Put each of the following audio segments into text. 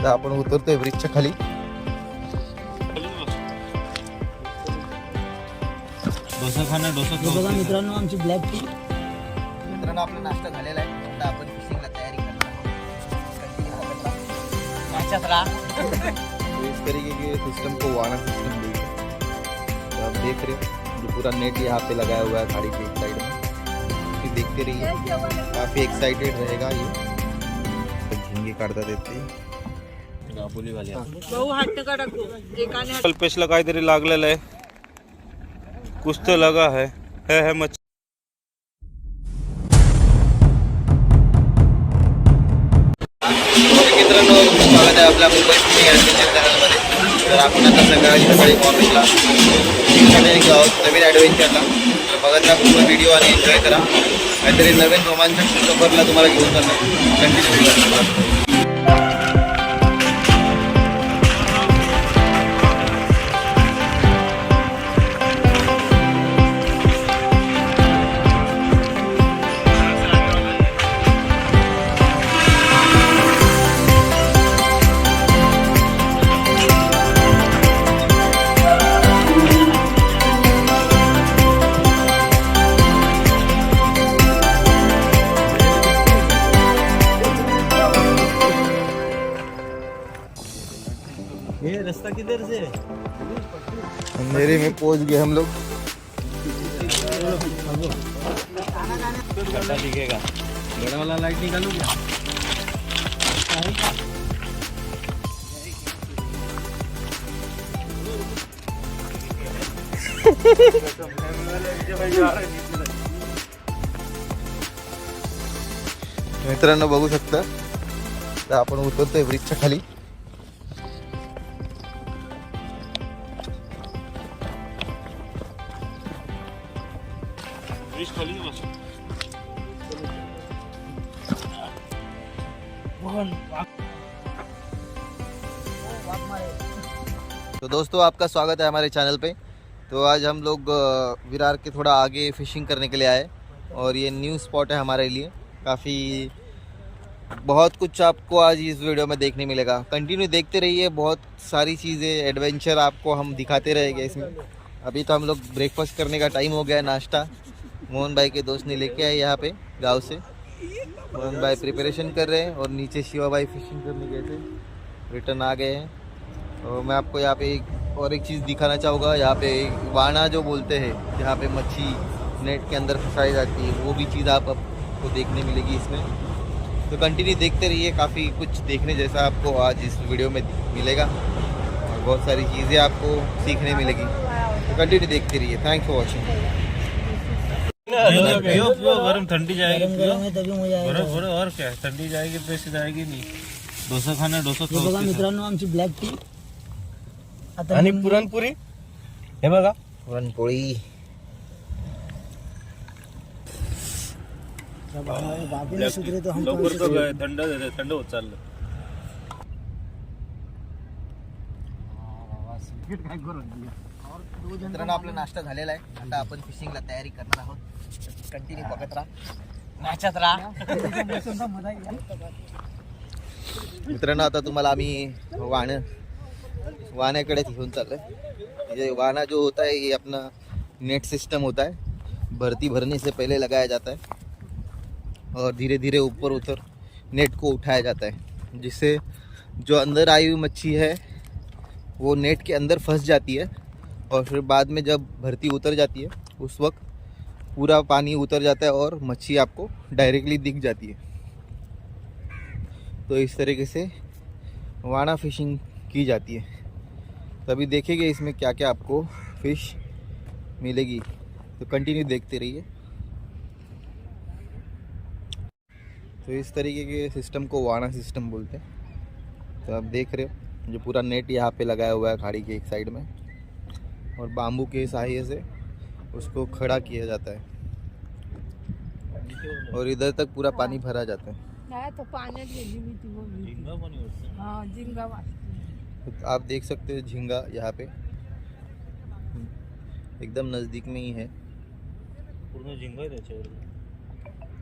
तर आपण उतरतोय ब्रिजच्या खाली. डोसा खाना डोसा हे बघा मित्रांनो आमची ब्लॅक टी मित्रांनो आपला नाश्ता झालेला आहे. आता आपण फिशिंगला तयारी करणार तो इस तरीके के सिस्टम को वाना सिस्टम बोलते हैं तो आप देख रहे हो जो पूरा नेट यहाँ पे लगाया हुआ है गाड़ी के एक साइड में. फिर देखते रहिए. काफ़ी एक्साइटेड रहेगा ये. तो झिंगे काढता देते. दाबोली कल्पेशला काहीतरी लागलेलं आहे. कुछ तो लगा है. है है मच्छी मित्रांनो स्वागत आहे आपल्या मुंबई पुणे ॲडव्हेंचर चॅनलमध्ये तर आपण आता सकाळी सकाळी आहोत नवीन ॲडव्हेंचरला तर बघत पूर्ण व्हिडिओ आणि एन्जॉय करा. काहीतरी नवीन रोमांचक सफरला तुम्हाला घेऊन जाणार कंटिन्यू ये रास्ता किधर से? अंधेरे में पहुंच गए हम लोग। दिखेगा। बड़ा वाला लाइट निकालू क्या मित्रांनो बघू शकता. तर आपण उतरतोय ब्रिजच्या खाली तो दोस्तों, आपका स्वागत है हमारे चैनल पे। तो आज हम लोग विरार के थोड़ा आगे फिशिंग करने के लिए आए और ये न्यू स्पॉट है हमारे लिए। काफ़ी बहुत कुछ आपको आज इस वीडियो में देखने मिलेगा। कंटिन्यू देखते रहिए, बहुत सारी चीज़ें एडवेंचर आपको हम दिखाते रहेंगे इसमें। अभी तो हम लोग ब्रेकफास्ट करने का टाइम हो गया नाश्ता। मोहन भाई के दोस्त ने लेके आए यहाँ पे, गाँव से। मोहन भाई प्रिपरेशन कर रहे हैं और नीचे शिवा भाई फिशिंग करने गए थे। रिटर्न आ गए हैं। और मैं आपको यहाँ पे एक और एक चीज़ दिखाना चाहूँगा। यहाँ पे वाना जो बोलते हैं, जहाँ पे मच्छी नेट के अंदर फंसाई जाती है, वो भी चीज़ आप आपको देखने मिलेगी इसमें। तो कंटिन्यू देखते रहिए, काफ़ी कुछ देखने जैसा आपको आज इस वीडियो में मिलेगा। और बहुत सारी चीज़ें आपको सीखने मिलेगी। तो कंटिन्यू देखते रहिए। थैंक्स फॉर वॉचिंग पियो पियो गरम ठंडी जाएगी पियो गरम है तभी मजा बरं आएगा। बरं और क्या ठंडी जाएगी तो ऐसी जाएगी नहीं। डोसा खाना डोसा बघा मित्रांनो आमची ब्लॅक टी आता आणि पुरणपुरी हे बघा. पुरणपोळी. लवकर? थंड थंड होत चाललं. मित्रांनो आपला नाश्ता झालेला आहे. आता आपण फिशिंगला तयारी करणार आहोत. कंटिन्यू बघत राहा. नाचत राहा. मित्रांनो आता तुम्हाला आम्ही वाण वाण्याकडे घेऊन चाललोय. म्हणजे वाना जो होता है ये अपना नेट सिस्टम होता है भर्ती भरने से पहले लगाया जाता है और धीरे धीरे ऊपर उतर नेट को उठाया जाता है जिससे जो अंदर आई हुई मच्छी है वो नेट के अंदर फंस जाती है. और फिर बाद में जब भर्ती उतर जाती है, उस वक्त पूरा पानी उतर जाता है और मच्छी आपको डायरेक्टली दिख जाती है। तो इस तरीके से वाना फिशिंग की जाती है। तभी देखेंगे इसमें क्या क्या आपको फ़िश मिलेगी। तो कंटिन्यू देखते रहिए। तो इस तरीके के सिस्टम को वाना सिस्टम बोलते हैं। तो आप देख रहे हो, जो पूरा नेट यहाँ पे लगाया हुआ है खाड़ी के एक साइड में। और बाम्बू के सहारे से उसको खड़ा किया जाता है। और इधर तक पूरा पानी भरा जाता है। तो ती हा तो आप देख सकते हो झींगा यहाँ पे। एकदम नज़दीक में ही है।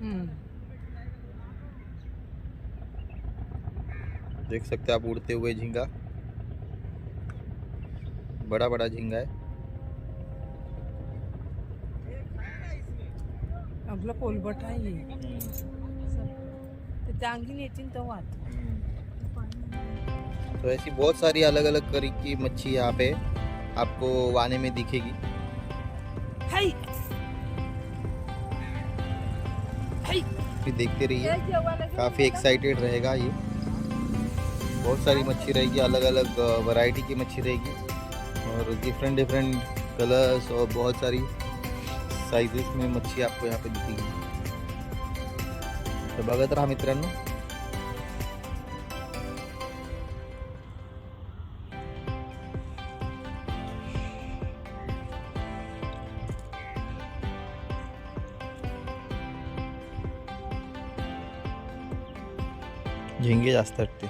हम्म. देख सकते हैं आप उड़ते हुए झींगा। बड़ा बड़ा झींगा है। आपला कोलबट आहे ते त्या अंगीन येतील तेव्हा तो ऐसी बहुत सारी अलग अलग करी की मच्छी यहाँ पे आपको वाने में दिखेगी। हाय! हाय! फिर देखते रहिए. काफ़ी एक्साइटेड रहेगा ये। बहुत सारी मच्छी रहेगी अलग अलग वैरायटी की मच्छी रहेगी। और डिफरेंट डिफरेंट कलर्स और बहुत सारी साइजेस में मच्छी आपको यहाँ पे दिखेगी तर बघत राहा मित्रांनो झिंगे जास्त वाटते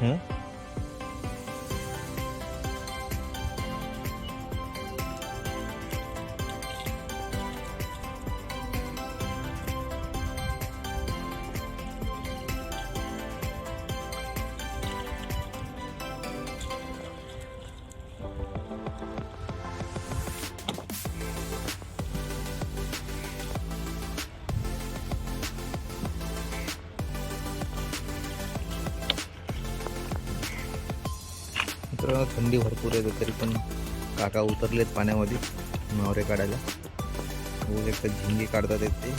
हं? मित्रांनो थंडी भरपूर आहे तरी पण काका उतरलेत पाण्यामध्ये नवरे काढायला. बघू शकता झिंगे काढतात ते.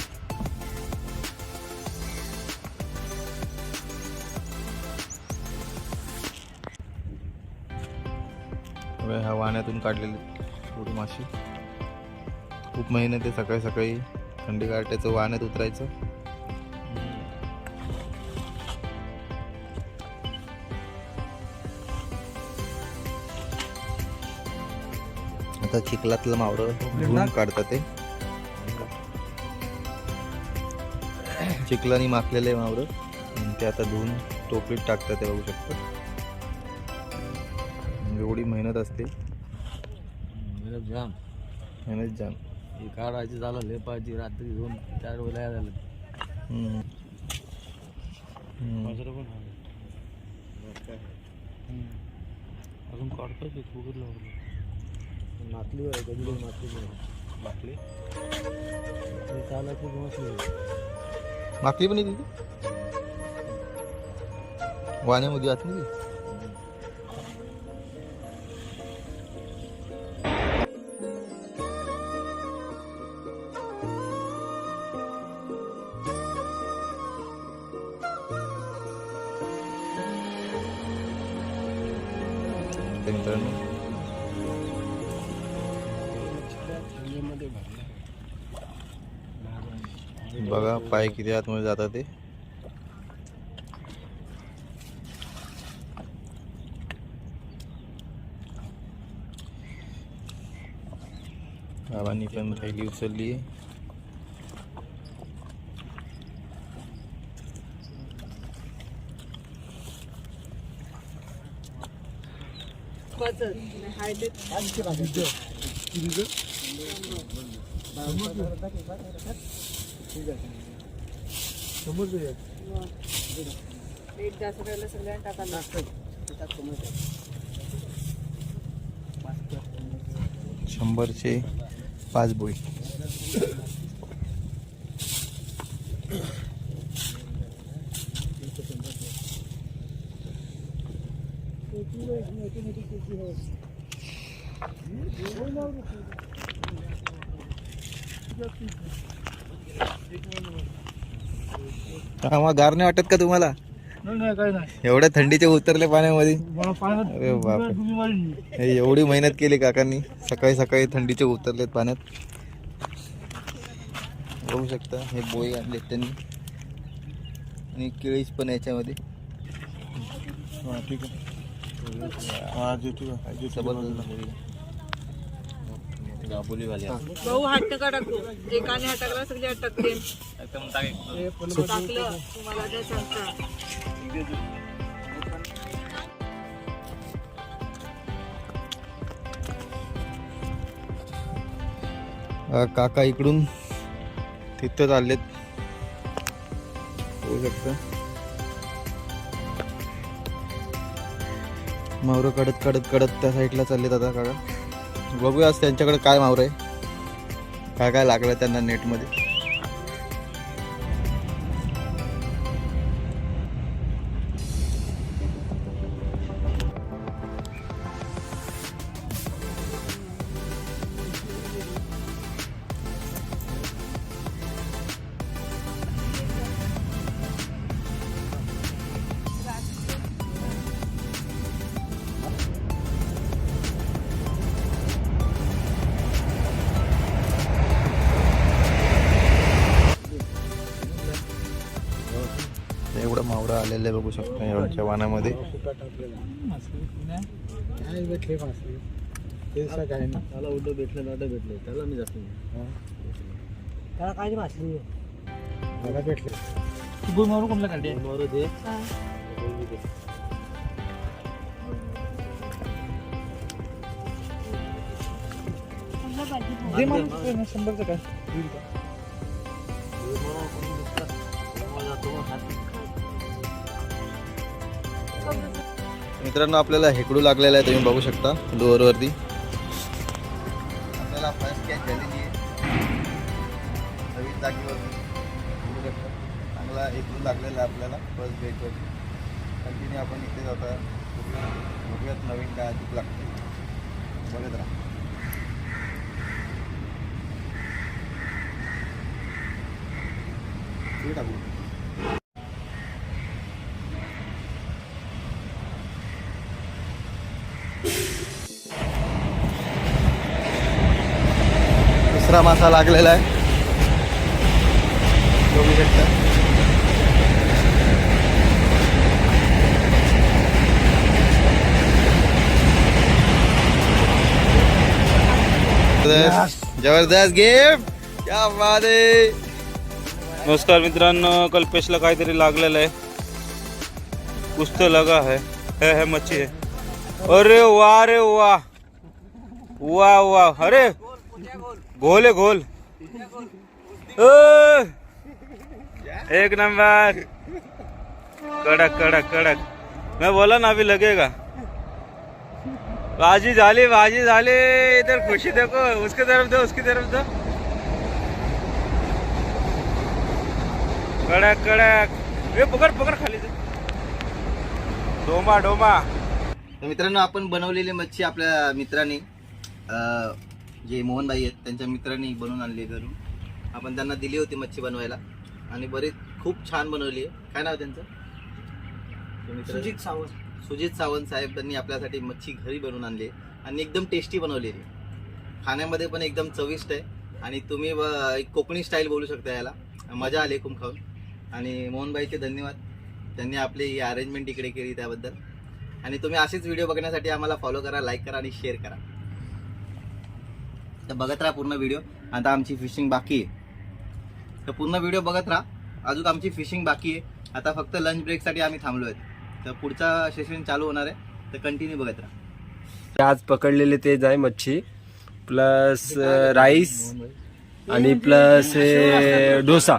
ह्या वाण्यातून काढलेले थोडी माशी. खूप मेहनत आहे सकाळी सकाळी थंडी गारट्याचं वाण्यात उतरायचं. आता चिखलातलं मावरं धुवून काढतात ते. चिखलानी माखलेले मावरं. आणि ते आता धुवून टोपलीत टाकतात ते बघू शकता. एवढी मेहनत असते. जाम. मेहनत जाम. हे काढायचं झालं लेपायची रात्री दोन चार वेळा झालं. अजून काढतोय ते फुगत लागलं मातली आहे कधी मातली? बाटली चालायची मसली माखली पण येते? वाण्यामध्ये आतमध्ये तर मित्रांनो पाय किती आतमध्ये जातात ते? बाबांनी पण थैली उचलली आहे. हाय ते मीठ जास्त राहिलं सगळ्यांना टाकायला. शंभरचे पाच बोई. गार नाही वाटत का तुम्हाला नाही काय नाही एवढ्या थंडीचे उतरले पाण्यामध्ये अरे हे एवढी मेहनत केली काकांनी सकाळी सकाळी थंडीचे उतरलेत पाण्यात बघू शकता हे बोई आणलेत त्यांनी आणि केळीच पण याच्यामध्ये हा ठीक आहे का एकाने सगळे टाकलं तुम्हाला सांगता. काका इकडून तिथं चाललेत. होऊ शकतं. मावरं कडत कडत कडत त्या साईडला चाललेत आता काका. बघूया त्यांच्याकडे काय मावर आहे. काय काय लागलं त्यांना नेटमध्ये. आहे बघू शकता एवढ्या वानामध्ये. त्याला उलट भेटले नाटक भेटले. त्याला मी जास्त त्याला काय मासली मला भेटले. गुळ मारू कोणला काढते मारू दे. शंभरचं काय? मित्रांनो आपल्याला हेकडू लागलेला आहे तुम्ही बघू शकता लोअरवरती आपल्याला फर्स्ट कॅच झालेली आहे. नवीन जागेवरती. बघू शकता. चांगला हेकडू लागलेला आहे आपल्याला फर्स्ट बेटवरती कंटिन्यू आपण इथे जाता. बघूयात नवीन काय अजून लागते. बघत राहा. टाकू. दुसरा मासा लागलेला आहे. ज़बरदस्त गेम क्या बात आहे नमस्कार मित्रांनो लागलेलं आहे. कुछ तो लगा है. है है, मच्छी है. अरे वाह रे वाह वाह वाह अरे. घोल है गोल। ओ, एक नंबर। कड़क कड़क कड़क। मैं बोला ना अभी लगेगा। बाजी झाली बाजी झाली इधर खुशी देखो उसके तरफ दो उसकी तरफ दो। कडक कडक। ए पकड पकड खाली दे. डोमा डोमा। मित्रांनो आपण बनवलेली मच्छी आपल्या मित्रांनी जे मोहनबाई आहेत त्यांच्या मित्रांनी बनवून आणली आहे घरून. आपण त्यांना दिली होती मच्छी बनवायला. आणि बरीच खूप छान बनवली आहे. काय नाव त्यांचं? सुजित सावंत. सुजित सावंत साहेब त्यांनी आपल्यासाठी मच्छी घरी बनवून आणली आहे. आणि एकदम टेस्टी बनवलेली आहे. खाण्यामध्ये पण एकदम चविष्ट आहे. आणि तुम्ही ब- एक कोकणी स्टाईल बोलू शकता याला. मजा आली खूप खाऊन. आणि मोहनबाईचे धन्यवाद. त्यांनी आपली ही अरेंजमेंट इकडे केली त्याबद्दल. आणि तुम्ही असेच व्हिडिओ बघण्यासाठी आम्हाला फॉलो करा लाईक करा आणि शेअर करा. तर बघत राहा पूर्ण व्हिडिओ आता आमची फिशिंग बाकी आहे. तर पूर्ण व्हिडिओ बघत राहा. अजून आमची फिशिंग बाकी आहे. आता फक्त लंच ब्रेकसाठी आम्ही थांबलो आहेत तर पुढचा सेशन चालू होणार आहे. तर कंटिन्यू बघत राहा. आज पकडलेले तेच आहे मच्छी. प्लस राईस आणि प्लस डोसा.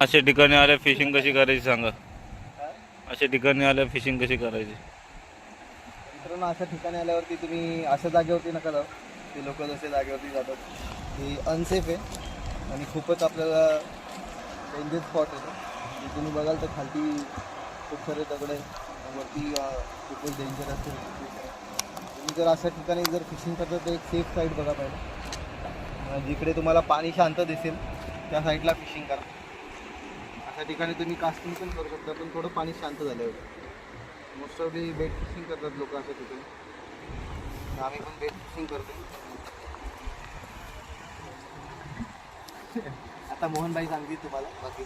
अशा ठिकाणी आल्या फिशिंग कशी करायची सांगा. अशा ठिकाणी आल्या फिशिंग कशी करायची? मित्रांनो अशा ठिकाणी आल्यावरती तुम्ही अशा जागेवरती नका जाऊ. ते लोक जसे जागेवरती जातात ते अनसेफ आहे. आणि खूपच आपल्याला डेंजर स्पॉट आहे तो. जे तुम्ही बघाल तर खालती खूप सारे दगड आहे वरती खूपच डेंजर असते. तुम्ही जर अशा ठिकाणी जर फिशिंग करता तर एक सेफ साईड बघा पाहिजे जिकडे तुम्हाला पाणी शांत दिसेल त्या साईडला फिशिंग करा. अशा ठिकाणी तुम्ही कास्टिंग पण करू शकता पण थोडं पाणी शांत झालं होतं मोस्ट ऑफ बेट फिशिंग करतात लोक अशा ठिकाणी. आम्ही पण फिशिंग करतो आता मोहनबाई सांगतील तुम्हाला बाकी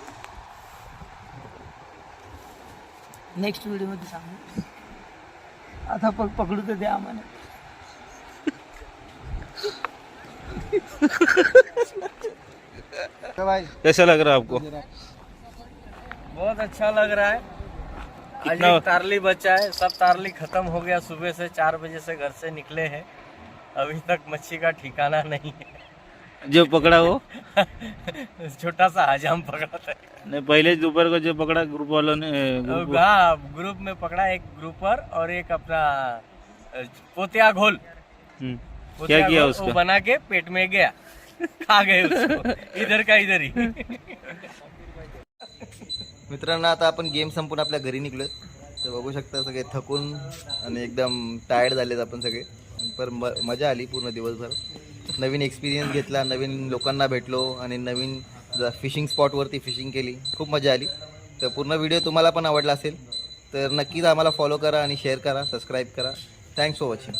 नेक्स्ट व्हिडिओ मध्ये सांगू. आता पग पकडू तर द्या आम्हाला. कैसा लग रहा है आपको? बहुत अच्छा लग रहा है। कितना- तारली बचा है सब तारली खत्म हो गया सुबह से चार बजे से घर से निकले हैं। अभी तक मच्छी का ठिकाना नहीं है। जो पकड़ा वो? छोटा सा हजाम पकड़ा था। नहीं पहले दोपहर को जो पकड़ा ग्रुप वालों ने ग्रुप हाँ ग्रुप में पकड़ा एक ग्रुपर और एक अपना पोतिया घोल। हम्म। क्या किया उसका? बना के पेट में गया। खा गए उसको। इधर का इधर ही। मित्रांनो आता आपण गेम संपून आपल्या घरी निघलो तर बघू शकता सगळे थकून आणि एकदम टायर्ड झालेत आपण सगळे. पर म मजा आली पूर्ण दिवसभर. नवीन एक्सपिरियन्स घेतला नवीन लोकांना भेटलो आणि नवीन फिशिंग स्पॉटवरती फिशिंग केली. खूप मजा आली. तर पूर्ण व्हिडिओ तुम्हाला पण आवडला असेल तर नक्कीच आम्हाला फॉलो करा आणि शेअर करा सबस्क्राईब करा. Thanks for watching